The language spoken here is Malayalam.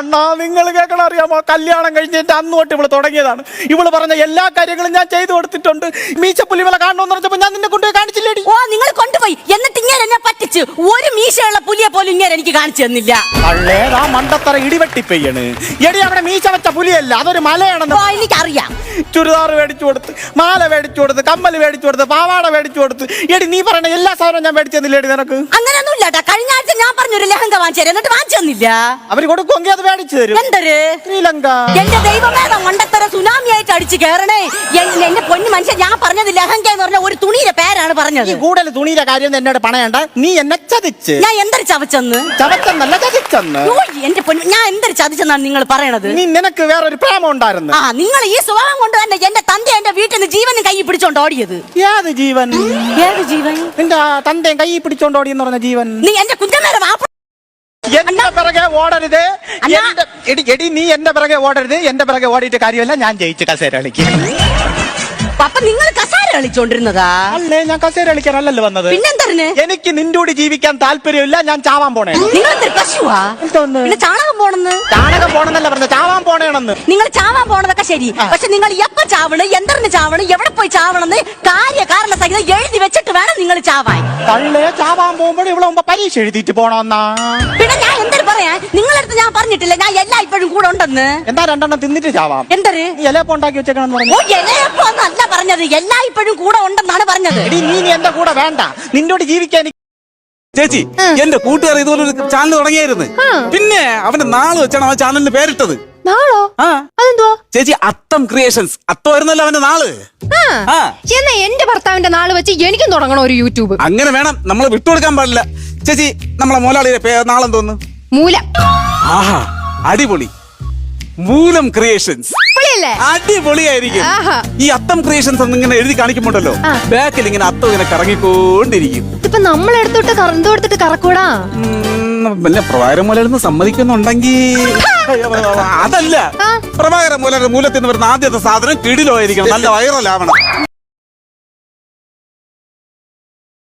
അണ്ണാ നിങ്ങൾ കേൾക്കണം അറിയാമോ? കല്യാണം കഴിഞ്ഞിട്ട് അന്ന് തൊട്ട് ഇവൾ തുടങ്ങിയതാണ്. ഇവൾ പറഞ്ഞ എല്ലാ കാര്യങ്ങളും ഞാൻ ചെയ്തു കൊടുത്തിട്ടുണ്ട്. മീശപ്പുലി ഇവളെ കാണണമെന്ന് പറഞ്ഞപ്പോ ഞാൻ നിന്നെ കൊണ്ടുപോയി കാണിച്ചില്ലേടി? ഓ നിങ്ങൾ കൊണ്ടുപോയി. എന്നിട്ട് ഇങ്ങനെ എന്നെ പറ്റിച്ച് ഒരു മീശയുള്ള പുലിയെ പോലും ഇങ്ങനെ എനിക്ക് കാണിച്ചു തന്നില്ല. പള്ളേ ആ മണ്ടത്തറ ഇടിവെട്ടി പെയ്യണ്. എടി അവിടെ മീശ വെച്ച പുലിയല്ല അതൊരു മലയാണെന്ന് ഓ എനിക്കറിയാം. ചുരിദാർ മേടിച്ചു കൊടുത്ത് മാല മേടിച്ചു കൊടുത്ത് കമ്മൽ മേടിച്ചു കൊടുത്ത് പാവാട മേടിച്ചു കൊടുത്ത്. എടി നീ പറയണ എല്ലാ സാധനവും ഞാൻ മേടിച്ചു തന്നില്ലേടി നിനക്ക്? അങ്ങനെയൊന്നും ഇല്ലാട്ടാ കഴിഞ്ഞ ആഴ്ച ഞാൻ പറഞ്ഞൊരു ലഹങ്ക വാങ്ങിച്ചു തരും. എന്നിട്ട് വാങ്ങിച്ചു തന്നില്ല അവർ കൊടുക്കുമെങ്കിൽ അത് മേടിച്ചു തരും. എന്തൊരു? ശ്രീലങ്ക. എന്റെ ദൈവമേ മണ്ടത്തര സുനാമി ആയിട്ട് അടിച്ചു കയറണേ എൻ- എന്റെ പൊന്നു മനുഷ്യൻ ഞാൻ പറഞ്ഞത് ലഹങ്ക എന്ന് പറഞ്ഞ ഒരു തുണിയുടെ പേരാണ് പറഞ്ഞത്. ഈ കൂടുതൽ തുണിയുടെ കാര്യം ഒന്നും എന്നോട് പണയണ്ട. നീ എന്നെ ചതിച്ച്. ഞാൻ എന്തൊരു ചവച്ചെന്ന്? ചവച്ചെന്നല്ല ചതിച്ചെന്ന്. ഓ, എന്റെ പൊന്നു ഞാൻ എന്തൊരു ചതിച്ചെന്നാണ് നിങ്ങൾ പറയണത്? നീ നിനക്ക് വേറൊരു പ്രേമം ഉണ്ടായിരുന്നു. ആ നിങ്ങൾ ഈ സ്വഭാവം കൊണ്ട് തന്നെ എന്റെ തന്റെ എന്റെ വീട്ടിൽ നിന്ന് ജീവനും കൈ പിടിച്ചോണ്ട് ഓടിയത്. ഏത് ജീവൻ? ഏത് ജീവൻ? നിന്റെ തന്റെയും കൈ പിടിച്ചോണ്ട് ഓടിയെന്ന് എന്ന് പറഞ്ഞ ജീവൻ. നീ എന്റെ കുഞ്ഞമ്മേടെ വാപ്പ എന്റെ പിറകെ ഓടരുത്. എടി എടി നീ എന്റെ പിറകെ ഓടരുത്. എന്റെ പിറകെ ഓടിയിട്ട് കാര്യമല്ല. ഞാൻ ജയിച്ചു കസേര കളിക്കും അപ്പൊ നിങ്ങൾ കസാര കളിച്ചോണ്ടിരുന്നതാ അല്ലേ ഞാൻ കസേര കളിക്കാനല്ലല്ലോ വന്നത് പിന്നെന്തറിന് എനിക്ക് നിന്റെ കൂടി ജീവിക്കാൻ താല്പര്യമില്ല ഞാൻ ചാവാൻ പോണേ. നിങ്ങൾ പശുവാ? എന്തോന്ന്? പിന്നെ ചാണകം പോണെന്ന്? ചാണകം പോണെന്നല്ല പറഞ്ഞ ചാവാൻ പോണേണെന്ന്. നിങ്ങൾ ചാവാൻ പോണതൊക്കെ ശരി പക്ഷെ നിങ്ങൾ എപ്പ ചാവണ് എന്തറിന് ചാവണ് എവിടെ പോയി ചാവണെന്ന് കാര്യ കാരണ സഹിതം എഴുതി വെച്ചിട്ട് വേണം നിങ്ങൾ ചാവാൻ. തള്ളേ ചാവാൻ പോകുമ്പോൾ ഇവിടെ മുമ്പ് പരീക്ഷ എഴുതിയിട്ട് പോണോന്നാ? പിന്നെ ഞാൻ എന്തൊരു പറയാൻ? നിങ്ങളടുത്ത് ഞാൻ പറഞ്ഞിട്ടില്ല ഞാൻ എല്ലാ ഇപ്പോഴും കൂടെ ഉണ്ടെന്ന്. എന്താ രണ്ടെണ്ണം തിന്നിട്ട് ചാവാം? എന്തൊരു? നീ ഇലയപ്പം ഉണ്ടാക്കി വെച്ചേക്കണം ഓ പറഞ്ഞു എലയപ്പോ എന്നല്ല പറഞ്ഞത് എല്ലാ ഇപ്പോഴും കൂടെ ഉണ്ടെന്നാണ് പറഞ്ഞത്. എടി നീ നീ എന്റെ കൂടെ വേണ്ട. നിന്നോട് ജീവിക്കാൻ എനിക്ക് ചേച്ചി എന്റെ കൂട്ടുകാർ ഇതുപോലെ ഒരു ചാനൽ തുടങ്ങിയായിരുന്നു. പിന്നെ അവന്റെ നാൾ വെച്ചാണ് അവൻ ചാനലിന് പേരിട്ടത്. നാളോ? ആ. അതെന്തുവാ? ചേച്ചി അത്തം ക്രിയേഷൻസ് അത്തമായിരുന്നല്ലോ അവന്റെ നാൾ. എന്നാ എന്റെ ഭർത്താവിന്റെ നാൾ വെച്ച് എനിക്കും തുടങ്ങണം ഒരു യൂട്യൂബ്. അങ്ങനെ വേണം. നമ്മളെ വിട്ടുകൊടുക്കാൻ പാടില്ല. ചേച്ചി നമ്മളെ മോലാളിയുടെ നാളെന്തോന്നു? മൂല. ആഹാ അടിപൊളി. മൂലം ക്രിയേഷൻസ് പൊളിയല്ലേ അടിപൊളിയായിരിക്കും. ആഹാ. ഈ അത്തം ക്രിയേഷൻസ് ഇങ്ങനെ എഴുതി കാണിക്കുമ്പോണ്ടല്ലോ? ആ. ബാക്കിൽ ഇങ്ങനെ അത്തം ഇങ്ങനെ കറങ്ങിക്കൊണ്ടിരിക്കും. ഇതിപ്പോ നമ്മൾ എടുത്തോട്ട് കറന്തോ എടുത്തിട്ട് കറക്കൂടാ? ഉം, വല്ല പ്രഭാകരൻ മൂലെന്ന് സമ്മതിക്കുന്നുണ്ടെങ്കിൽ അതല്ല ആ. പ്രഭാകരൻ മൂലയുടെ മൂലത്തിൽ നിന്ന് വരുന്ന ആദ്യത്തെ സാധനം കിടിലോ ആയിരിക്കണം നല്ല വൈറലാവണം